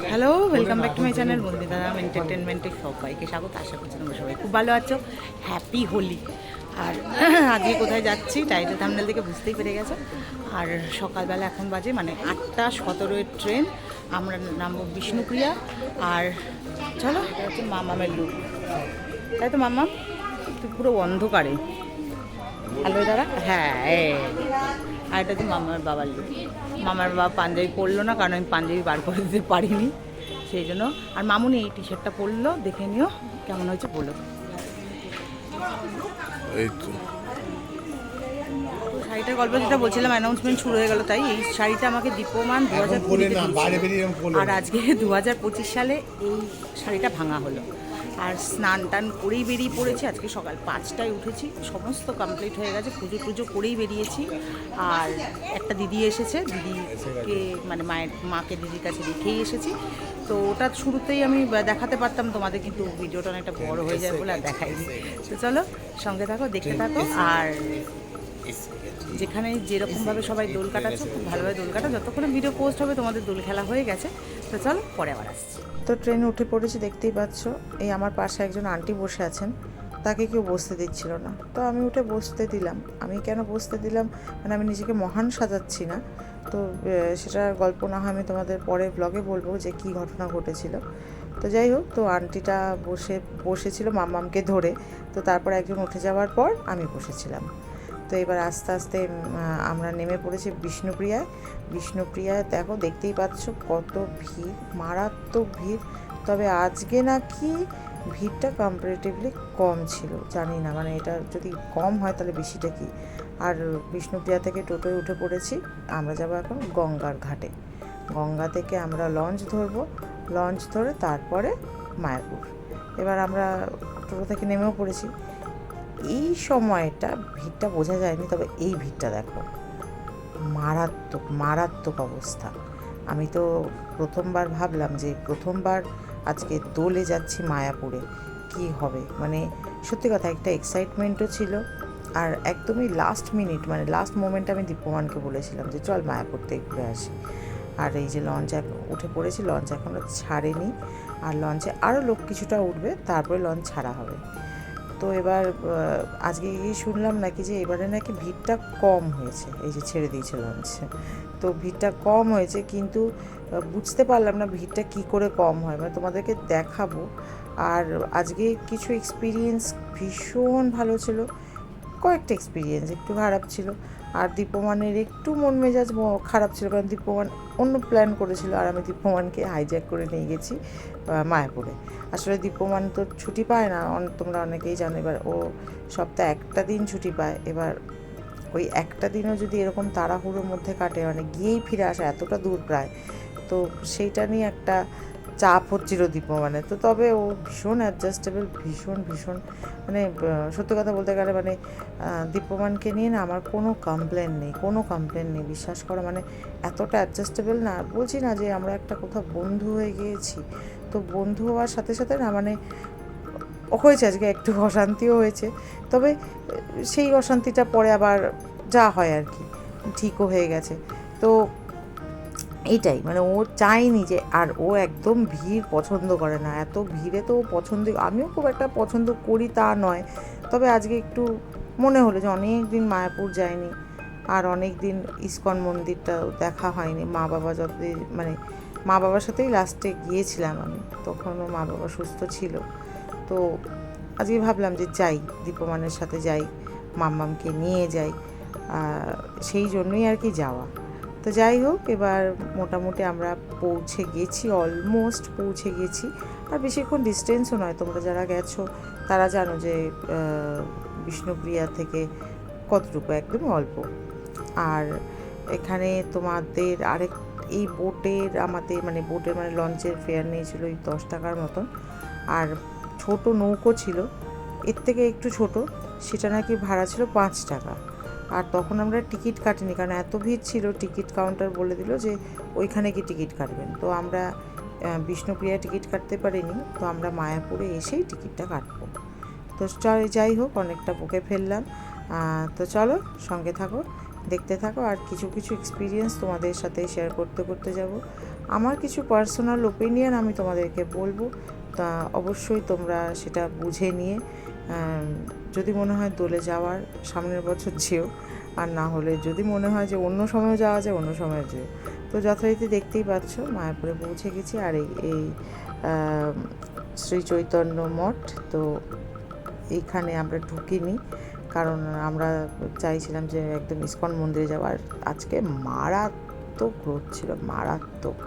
Hello welcome back to my channel বন্দিদারাম এন্টারটেনমেন্টে সবাইকে স্বাগত, আশা করছি তোমরা সবাই খুব ভালো আছো। হ্যাপি হোলি আর আজকে কোথায় যাচ্ছি, টাইটেল থামনেল থেকে বুঝতেই পেরে গেছো। আর সকালবেলা এখন বাজে মানে আটটা সতেরোয়ের ট্রেন, আমরা নামবো বিষ্ণুপ্রিয়া। আর চলো, এটা হচ্ছে মামামের লুক তাই তো, মামাম? পুরো অন্ধকারে। হ্যালো দাদা? হ্যাঁ। আর এটা হচ্ছে মামার বাবার লুক মামার বাবা পাঞ্জাবি পরলো না কারণ আমি পাঞ্জাবি বার করে দিতে পারিনি। সেই জন্য আর মামুনি এই টি শার্টটা পরলো দেখে নিও কেমন হয়েছে বলো। এই তো। তো শাড়িটার গল্প যেটা বলছিলাম অ্যানাউন্সমেন্ট শুরু হয়ে গেল তাই এই শাড়িটা আমাকে দীপমান দু হাজার আর আজকে দু হাজার পঁচিশ সালে এই শাড়িটা ভাঙা হলো। আর স্নান টান করেই বেরিয়ে পড়েছি। আজকে সকাল পাঁচটায় উঠেছি। সমস্ত কমপ্লিট হয়ে গেছে। পুজো টুজো করেই বেরিয়েছি। আর একটা দিদি এসেছে। দিদিকে মানে মায়ের, মাকে দিদির কাছে রেখেই এসেছি। তো ওটা শুরুতেই আমি দেখাতে পারতাম, তোমাদের কিন্তু ভিডিওটা অনেকটা বড় হয়ে যায় বলে আর দেখাইনি। তো চলো, সঙ্গে থাকো, দেখতে থাকো। আর যেখানে যেরকমভাবে সবাই দোল কাটাচ্ছে, খুব ভালোভাবে দোল কাটা যতক্ষণ ভিডিও পোস্ট হবে, তোমাদের দোল খেলা হয়ে গেছে। তো চলো, পরে আবার আসছি। তো ট্রেনে উঠে পড়েছি, দেখতেই পাচ্ছ। এই আমার পাশে একজন আন্টি বসে আছেন। তাকে কেউ বসতে দিচ্ছিল না। তো আমি উঠে বসতে দিলাম। আমি কেন বসতে দিলাম? মানে আমি নিজেকে মহান সাজাচ্ছি না। তো সেটার গল্প না হয়, আমি তোমাদের পরে ব্লগে বলব যে কি ঘটনা ঘটেছিল। তো যাই হোক, তো আন্টিটা বসে, বসেছিল মাম্মামকে ধরে। তো তারপর একজন উঠে যাওয়ার পর আমি বসেছিলাম। তো এবার আস্তে আস্তে আমরা নেমে পড়েছি বিষ্ণুপ্রিয়ায়। বিষ্ণুপ্রিয়ায় দেখো, দেখতেই পাচ্ছ কত ভিড়, মারাত্মক ভিড়। তবে আজকে নাকি ভিড়টা কম্পারেটিভলি কম ছিল, জানি না মানে এটা যদি কম হয় তাহলে বেশিটা কি? আর বিষ্ণুপ্রিয়া থেকে টোটোয় উঠে পড়েছি, আমরা যাব এখন গঙ্গার ঘাটে। গঙ্গা থেকে আমরা লঞ্চ ধরবো, লঞ্চ ধরে তারপরে মায়াপুর। এবার আমরা টোটো থেকে নেমেও পড়েছি। এই সময়টা ভিড়টা বোঝা যায়নি, তবে এই ভিড়টা দেখো। মারাত্মক মারাত্মক অবস্থা। আমি তো প্রথমবার ভাবলাম যে প্রথমবার আজকে দোলে যাচ্ছি মায়াপুরে, কি হবে? মানে সত্যি কথা একটা এক্সাইটমেন্টও ছিল আর একদমই লাস্ট মিনিট মানে লাস্ট মোমেন্টে আমি দীপমানকে বলেছিলাম যে চল মায়াপুর থেকে ঘুরে আসি। আর এই যে লঞ্চ উঠে পড়েছি, লঞ্চ এখনও ছাড়েনি। আর লঞ্চে আরও লোক কিছুটা উঠবে, তারপরে লঞ্চ ছাড়া হবে। তো এবার আজকে গিয়ে শুনলাম নাকি যে এবারে নাকি ভিড়টা কম হয়েছে, এই যে ছেড়ে দিয়েছে লঞ্চে তো ভিড়টা কম হয়েছে কিন্তু বুঝতে পারলাম না ভিড়টা কি করে কম হয়। মানে তোমাদেরকে দেখাবো। আর আজকে কিছু এক্সপিরিয়েন্স ভীষণ ভালো ছিল, কয়েকটা এক্সপিরিয়েন্স একটু খারাপ ছিল। আর দীপমানের একটু মন মেজাজ খারাপ ছিল, কারণ দীপমান অন্য প্ল্যান করেছিল আর আমি দীপমানকে হাইজ্যাক করে নিয়ে গেছি মায়াপুরে। আসলে দীপমান তো ছুটি পায় না তোমরা অনেকেই জানো, এবার ও সপ্তাহে একটা দিন ছুটি পায়। এবার ওই একটা দিনও যদি এরকম তাড়াহুড়োর মধ্যে কাটে মানে গিয়েই ফিরে আসা এতটা দূর প্রায়, তো সেইটা নিয়ে একটা চাপ হচ্ছিল দীপমানে। তো তবে ও ভীষণ অ্যাডজাস্টেবল ভীষণ ভীষণ মানে সত্যি কথা বলতে গেলে মানে দীপ্যমানকে নিয়ে না আমার কোনো কমপ্লেন নেই, কোনো কমপ্লেন নেই। বিশ্বাস করো মানে এতটা অ্যাডজাস্টেবল না। বলছি না যে আমরা একটা কোথাও বন্ধু হয়ে গিয়েছি, তো বন্ধু হওয়ার সাথে সাথে না মানে হয়েছে আজকে, একটু অশান্তিও হয়েছে। তবে সেই অশান্তিটা পরে আবার যা হয় আর কি, ঠিকও হয়ে গেছে। তো এইটাই মানে ও চায়নি যে, আর ও একদম ভিড় পছন্দ করে না। এত ভিড়ে তো ও পছন্দ, আমিও খুব একটা পছন্দ করি তা নয়। তবে আজকে একটু মনে হলো যে অনেক দিন মায়াপুর যায়নি, আর অনেক দিন ইস্কন মন্দিরটা দেখা হয়নি। মা বাবা যতদিন মানে মা বাবার সাথেই লাস্টে গিয়েছিলাম আমি, তখনও মা বাবা সুস্থ ছিল। তো আজকে ভাবলাম যে যাই, দীপমানের সাথে যাই, মাম্মামকে নিয়ে যাই সেই জন্যই আর কি যাওয়া। তো যাই হোক, এবার মোটামুটি আমরা পৌঁছে গেছি অলমোস্ট পৌঁছে গেছি। আর বেশিক্ষণ ডিস্টেন্সও নয়, তোমরা যারা গেছো, তারা জানো যে বিষ্ণুপ্রিয়া থেকে কতটুকু একদমই অল্প। আর এখানে তোমাদের আরেক, এই বোটের আমাদের মানে বোটের মানে লঞ্চের ফেয়ার নিয়েছিল ওই দশ টাকার মতন। আর ছোট নৌকো ছিল, এর থেকে একটু ছোট, সেটা নাকি ভাড়া ছিল পাঁচ টাকা। আর তখন আমরা টিকিট কাটিনি, কারণ এত ভিড় ছিল, টিকিট কাউন্টার বলে দিল যে ওইখানে কি টিকিট কাটবেন। তো আমরা বিষ্ণুপ্রিয়া টিকিট কাটতে পারিনি, তো আমরা মায়াপুরে এসেই টিকিটটা কাটবো। তো চল, যাই হোক, অনেকটা বকে ফেললাম। তো চলো, সঙ্গে থাকো, দেখতে থাকো, আর কিছু কিছু এক্সপিরিয়েন্স তোমাদের সাথে শেয়ার করতে করতে যাব। আমার কিছু পার্সোনাল ওপিনিয়ন আমি তোমাদেরকে বলব, তা অবশ্যই তোমরা সেটা বুঝে নিয়ে যদি মনে হয় দোলে যাওয়ার সামনের বছর যেও আর না হলে যদি মনে হয় যে অন্য সময় যাওয়া যায়, অন্য সময় যেও। তো যথারীতি দেখতেই পাচ্ছ, মায়াপুরে পৌঁছে গেছি আর এই এই শ্রী চৈতন্য মঠ। তো এইখানে আমরা ঢুকিনি, কারণ আমরা চাইছিলাম যে একদম ইস্কন মন্দিরে যাওয়ার। আজকে মারাত্মক রোদ ছিল, মারাত্মক।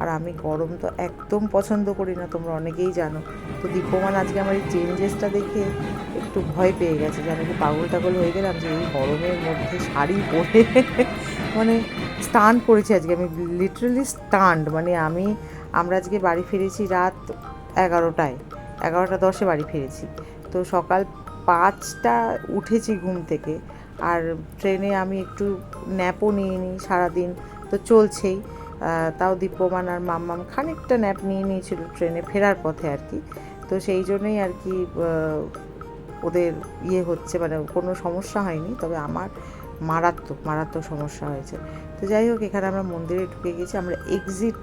আর আমি গরম তো একদম পছন্দ করি না, তোমরা অনেকেই জানো। তো দীপমান, আজকে আমার এই চেঞ্জেসটা দেখে একটু ভয় পেয়ে গেছে যে আমি কি পাগল টাগল হয়ে গেলাম যে এই গরমের মধ্যে শাড়ি পরে মানে স্টান করেছি আজকে। আমি লিটারালি স্টান্ড মানে আমি, আমরা আজকে বাড়ি ফিরেছি রাত এগারোটায়, এগারোটা দশে বাড়ি ফিরেছি। তো সকাল পাঁচটা উঠেছি ঘুম থেকে, আর ট্রেনে আমি একটু ন্যাপও নিয়ে নিই সারাদিন, তো চলছেই। তাও দীপ্যমান আর মাম্মাম খানিকটা ন্যাপ নিয়ে নিয়েছিল ট্রেনে ফেরার পথে আর কি। তো সেই জন্যই আর কি ওদের ইয়ে হচ্ছে মানে কোনো সমস্যা হয়নি, তবে আমার মারাত্মক মারাত্মক সমস্যা হয়েছে। তো যাই হোক, এখানে আমরা মন্দিরে ঢুকে গেছি। আমরা এক্সিট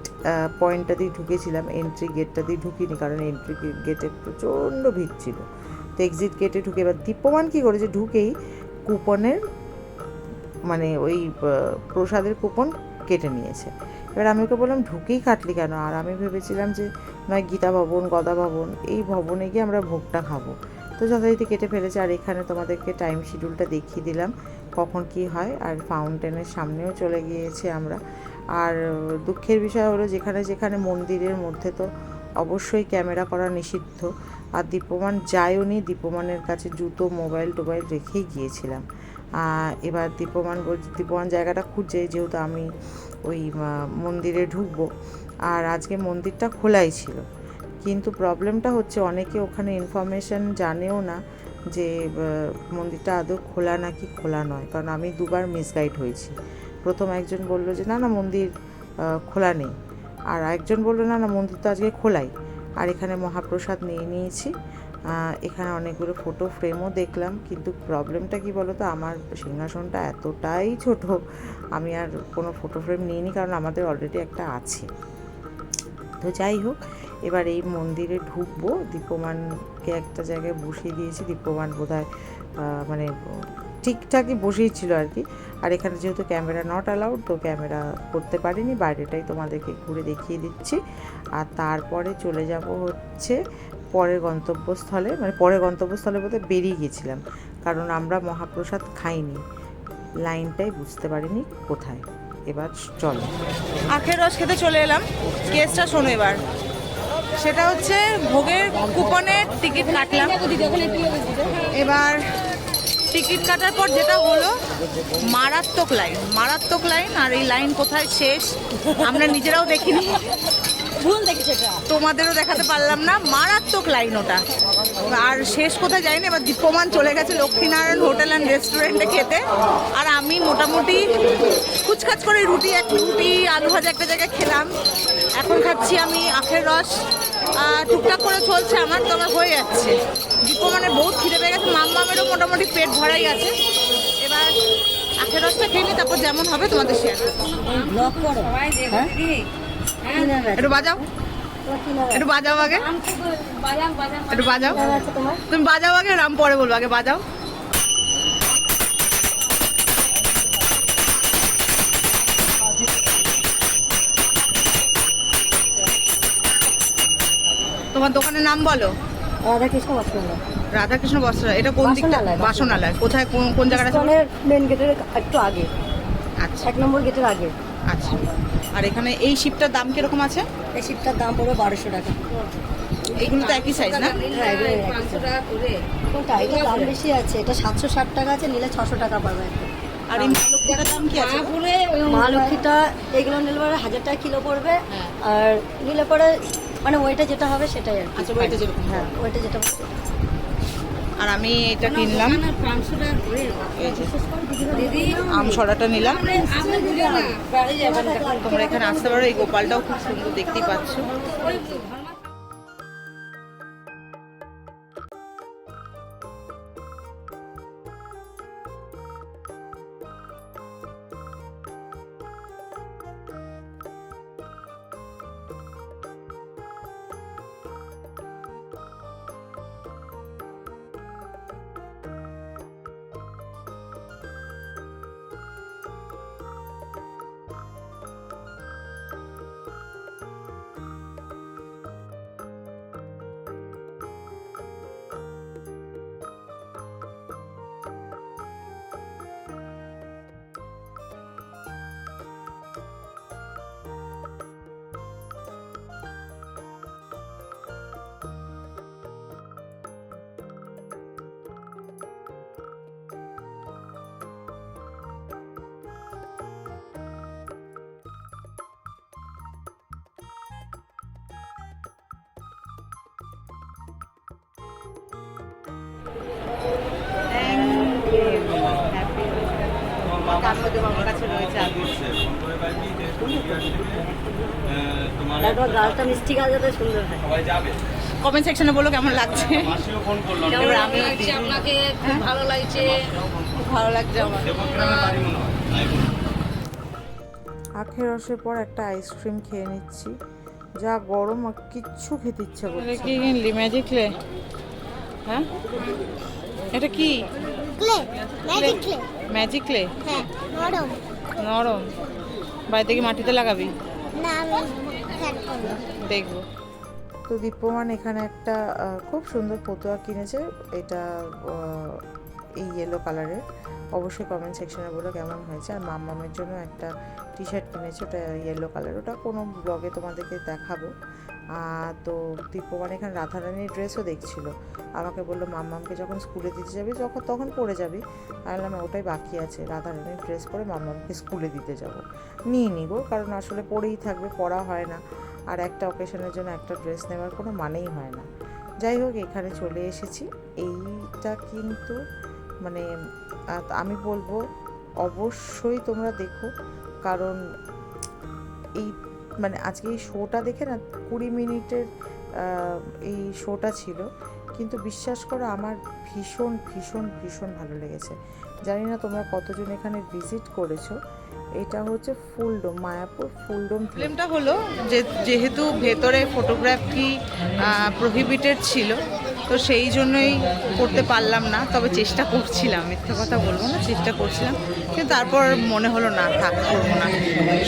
পয়েন্টটা দিয়ে ঢুকেছিলাম এন্ট্রি গেটটা দিয়ে ঢুকিনি, কারণ এন্ট্রি গেটে প্রচণ্ড ভিড় ছিল। তো এক্সিট গেটে ঢুকে, এবার দীপ্যমান কী করেছে? ঢুকেই কুপনের মানে ওই প্রসাদের কুপন কেটে নিয়েছে। এবার আমি ওকে বললাম, ঢুকেই কাটলি কেন? আর আমি ভেবেছিলাম যে, নয়, গীতা ভবন, গদা ভবন, এই ভবনে গিয়ে আমরা ভোগটা খাব। তো যথারীতি কেটে ফেলেছে, আর এখানে তোমাদেরকে টাইম শিডিউলটা দেখিয়ে দিলাম, কখন কি হয়, আর ফাউন্টেনের সামনেও চলে গিয়েছে আমরা। আর দুঃখের বিষয় হলো, যেখানে যেখানে মন্দিরের মধ্যে তো অবশ্যই ক্যামেরা করা নিষিদ্ধ, আর দীপমান যায়ওনি দীপমানের কাছে জুতো মোবাইল টোবাইল রেখেই গিয়েছিলাম। এবার দীপমান বলছে দীপমান জায়গাটা খুঁজছে, যেহেতু আমি ওই মন্দিরে ঢুকবো, আর আজকে মন্দিরটা খোলাই ছিল। কিন্তু প্রবলেমটা হচ্ছে অনেকে ওখানে ইনফরমেশন জানেও না যে মন্দিরটা আদৌ খোলা নাকি খোলা নয়। কারণ আমি দুবার মিসগাইড হয়েছি। প্রথম একজন বলল যে, না না, মন্দির খোলা নেই। আর একজন বলল, না না, মন্দির তো আজকে খোলাই। আর এখানে মহাপ্রসাদ নিয়ে নিয়েছি। এখানে অনেকগুলো ফটো ফ্রেমও দেখলাম। কিন্তু প্রবলেমটা কি বলো তো আমার সিংহাসনটা এতটাই ছোট, আমি আর কোনো ফটো ফ্রেম নিইনি। কারণ আমাদের অলরেডি একটা আছে। তো যাই হোক এবার এই মন্দিরে ঢুকবো। দীপমানকে একটা জায়গায় বসিয়ে দিয়েছি। দীপমান বোধ মানে ঠিকঠাকই বসেই ছিল আর কি। আর এখানে যেহেতু ক্যামেরা নট অ্যালাউড তো ক্যামেরা করতে পারিনি। বাইরেটাই তোমাদেরকে ঘুরে দেখিয়ে দিচ্ছি। আর তারপরে চলে যাব হচ্ছে পরের গন্তব্যস্থলে। মানে পরের গন্তব্যস্থলে বলতে বেরিয়ে গেছিলাম। কারণ আমরা মহাপ্রসাদ খাইনি। লাইনটাই বুঝতে পারিনি কোথায়। এবার চলো। আখের রস খেতে চলে এলাম। কেসটা শোনো এবার। সেটা হচ্ছে ভোগের কুপনের টিকিট কাটলাম। এবার টিকিট কাটার পর যেটা হলো, মারাত্মক লাইন মারাত্মক লাইন আর এই লাইন কোথায় শেষ আমরা নিজেরাও দেখিনি। ভুল দেখি সেটা তোমাদেরও দেখাতে পারলাম না মারাত্মক লাইন ওটা। আর শেষ কোথায় যাইনি এবার দীপ্যমান চলে গেছে লক্ষ্মীনারায়ণ হোটেল অ্যান্ড রেস্টুরেন্টে খেতে। আর আমি মোটামুটি কুচকাচ করে রুটি এক রুটি আলু ভাজা একটা জায়গায় খেলাম। এখন খাচ্ছি আমি আখের রস। টুকটাক করে চলছে আমার তো আমার হয়ে যাচ্ছে। দীপ্যমানের বহুত খিদে পেয়ে গেছে মাম্মামেরও মোটামুটি পেট ভরাই আছে। এবার আখের রসটা খেয়ে নিই তারপর যেমন হবে তোমাদের শেয়ার ব্লক একটু বাজাও। একটু বাজাও আগে। একটু বাজাও। তুমি বাজাও আগে রাম পরে বলব। আগে বাজাও। তোমার দোকানের নাম বলো? রাধাকৃষ্ণ বস্ত্রালয়। রাধাকৃষ্ণ বস্ত্র এটা কোন দিকটা? বাসনালয়, কোথায় কোন কোন জায়গাটা মেন গেটের একটু আগে। আচ্ছা। এক নম্বর গেটের আগে। আচ্ছা। আর এখানে এই শিপটার দাম কীরকম আছে? এই শিপটার দাম পড়বে বারোশো টাকা। এইগুলো তো একই সাইজ না? হ্যাঁ এগুলো। কোনটা? এটা দাম বেশি আছে। এটা সাতশো ষাট টাকা আছে নিলে ছশো টাকা পাবে। আর এই মালতীটার দাম কি আছে? মা লক্ষ্মীটা এগুলো নিলে পরে হাজার টাকা কিলো পড়বে। আর নিলে পরে মানে ওইটা যেটা হবে সেটাই আর আচ্ছা ওইটা যেরকম। হ্যাঁ ওইটা যেটা। আর আমি এটা কিনলাম। আম সরাটা নিলাম। তোমরা এখানে আসতে পারো এই গোপালটাও খুব সুন্দর দেখতেই পাচ্ছ। তার মধ্যে বাবার কাছে রয়েছে তারপর গাছটা মিষ্টি গাছ যাতে সুন্দর হয়। কমেন্ট সেকশনে বলো কেমন লাগছে? এবার আমি আপনাকে খুব ভালো লাগছে। খুব ভালো লাগছে আমার। আখের রসের পর একটা আইসক্রিম খেয়ে নিচ্ছি। যা গরম আর কিচ্ছু খেতে ইচ্ছা করছে কি কিনলি ম্যাজিক হ্যাঁ? এটা কি? Clay magic clay. Magic clay? হ্যাঁ নরম। নরম। বাড়িতে কি মাটিতে লাগাবি? না দেখব। তো দীপ্যমান এখানে একটা খুব সুন্দর ফতুয়া কিনেছে। এটা এই ইয়েলো কালারের অবশ্যই কমেন্ট সেকশনে বলো কেমন হয়েছে। আর মাম্মামের জন্য একটা টি শার্ট কিনেছে ওটা ইয়েলো কালার ওটা কোনো ব্লগে তোমাদেরকে দেখাবো। তো দীপ্যমান এখানে রাধারানীর ড্রেসও দেখছিল। আমাকে বলল, মাম্মামকে যখন স্কুলে দিতে যাবি, যখন, তখন পরে যাবি। আমি বললাম, ওটাই বাকি আছে, রাধারানীর ড্রেস পরে মাম্মামকে স্কুলে দিতে যাব। নিয়ে নি গো কারণ আসলে পরেই থাকবে পরা হয় না। আর একটা অকেশনের জন্য একটা ড্রেস নেওয়ার কোনো মানেই হয় না। যাই হোক, এখানে চলে এসেছি। এইটা কিন্তু মানে আমি বলব, অবশ্যই তোমরা দেখো। কারণ এই মানে আজকে এই শোটা দেখে না কুড়ি মিনিটের এই শোটা ছিল। কিন্তু বিশ্বাস করো আমার ভীষণ ভীষণ ভীষণ ভালো লেগেছে। জানি না তোমরা কতজন এখানে ভিজিট করেছ। এটা হচ্ছে ফুলডোম মায়াপুর ফুলডোম ফিল্মটা হলো যে, যেহেতু ভেতরে ফটোগ্রাফি প্রহিবিটেড ছিল তো সেই জন্যই করতে পারলাম না, তবে চেষ্টা করছিলাম, মিথ্যে কথা বলব না, চেষ্টা করছিলাম, কিন্তু তারপর মনে হলো না, থাক, করব না।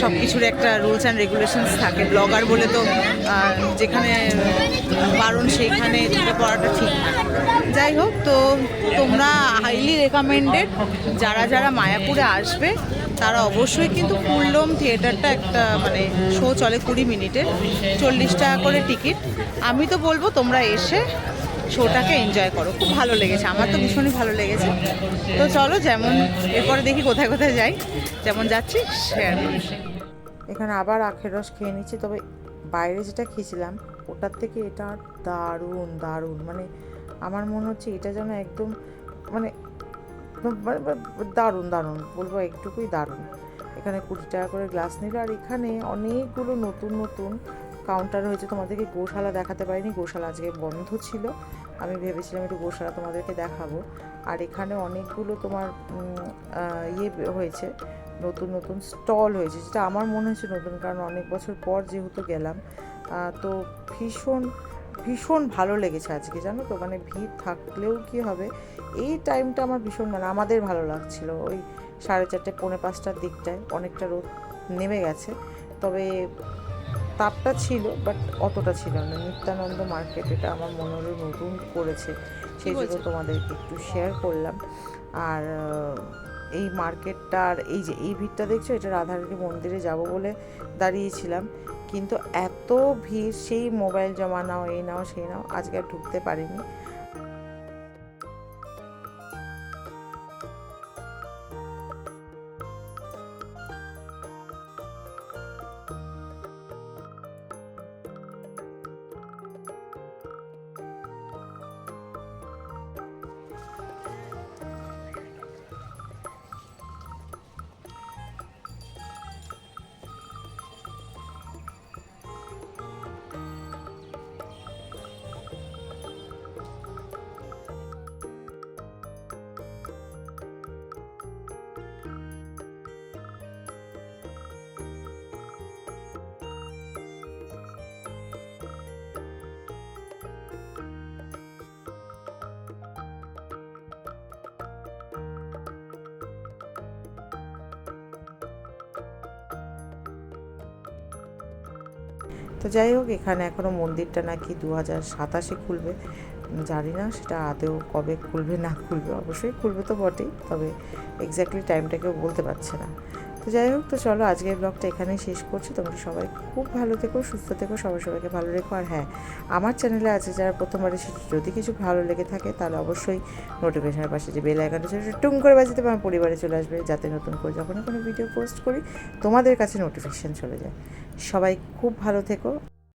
সব কিছুর একটা রুলস অ্যান্ড রেগুলেশনস থাকে ব্লগার বলে তো যেখানে বারণ সেইখানে ঢুকে পড়াটা ঠিক না। যাই হোক, তো তোমরা হাইলি রেকমেন্ডেড যারা যারা মায়াপুরে আসবে, তারা অবশ্যই কিন্তু ফুলডোম থিয়েটারটা একটা মানে শো চলে কুড়ি মিনিটের চল্লিশ টাকা করে টিকিট। আমি তো বলব, তোমরা এসে শোটাকে এনজয় করো। খুব ভালো লেগেছে, আমার তো ভীষণই ভালো লেগেছে। তো চলো যেমন, এরপরে দেখি কোথায় কোথায় যাই। যেমন যাচ্ছি শেয়ার এখানে আবার আখের রস খেয়ে নিচ্ছি, তবে বাইরে যেটা খেয়েছিলাম, ওটার থেকে এটা দারুণ দারুণ। মানে আমার মনে হচ্ছে এটা যেন একদম মানে দারুণ দারুণ। বলব একটুকুই দারুণ। এখানে কুড়ি টাকা করে গ্লাস নিল, আর এখানে অনেকগুলো নতুন নতুন কাউন্টার হয়েছে, তোমাদেরকে গোশালা দেখাতে পারিনি, গোশালা আজকে বন্ধ ছিল। আমি ভেবেছিলাম একটু গোশালা তোমাদেরকে দেখাবো। আর এখানে অনেকগুলো তোমার ইয়ে হয়েছে, নতুন নতুন স্টল হয়েছে, যেটা আমার মনে হচ্ছে নতুন, কারণ অনেক বছর পর যেহেতু গেলাম। তো ভীষণ ভীষণ ভালো লেগেছে আজকে, জানো তো? মানে ভিড় থাকলেও কি হবে? এই টাইমটা আমার ভীষণ মানে আমাদের ভালো লাগছিল, ওই সাড়ে চারটে, পৌনে পাঁচটার দিকটায় অনেকটা রোদ নেমে গেছে। তবে তাপটা ছিল বাট অতটা ছিল না। নিত্যানন্দ মার্কেট এটা আমার মনে হলো নতুন করেছে। সেই জন্য তোমাদের তোমাদেরকে একটু শেয়ার করলাম। আর এই মার্কেটটা আর এই যে এই ভিড়টা দেখছ এটা রাধারানী মন্দিরে যাব বলে দাঁড়িয়েছিলাম। কিন্তু এত ভিড় সেই মোবাইল জমা নাও এই নাও সেই নাও আজকে আর ঢুকতে পারিনি। তো যাই হোক, এখানে এখনও মন্দিরটা নাকি দু হাজার সাতাশে খুলবে। জানি না সেটা আদেও কবে খুলবে, না খুলবে, অবশ্যই খুলবে তো বটেই, তবে এক্স্যাক্টলি টাইমটা কেউ বলতে পারছে না। তো যাই হোক, তো চলো আজকের ব্লগটা এখানে শেষ করছি। তোমরা সবাই খুব ভালো থেকো, সুস্থ থেকো সবাই সবাইকে ভালো রেখো। আর হ্যাঁ আমার চ্যানেলে আছে যারা প্রথমবার এসেছে, যদি কিছু ভালো লেগে থাকে, তাহলে অবশ্যই নোটিফিকেশনের পাশে যে বেল আইকনটা সেটা টুং করে বাজিতে আমার পরিবারে চলে আসবে, যাতে নতুন করে যখনই কোনো ভিডিও পোস্ট করি, তোমাদের কাছে নোটিফিকেশান চলে যায়। সবাই খুব ভালো থেকো।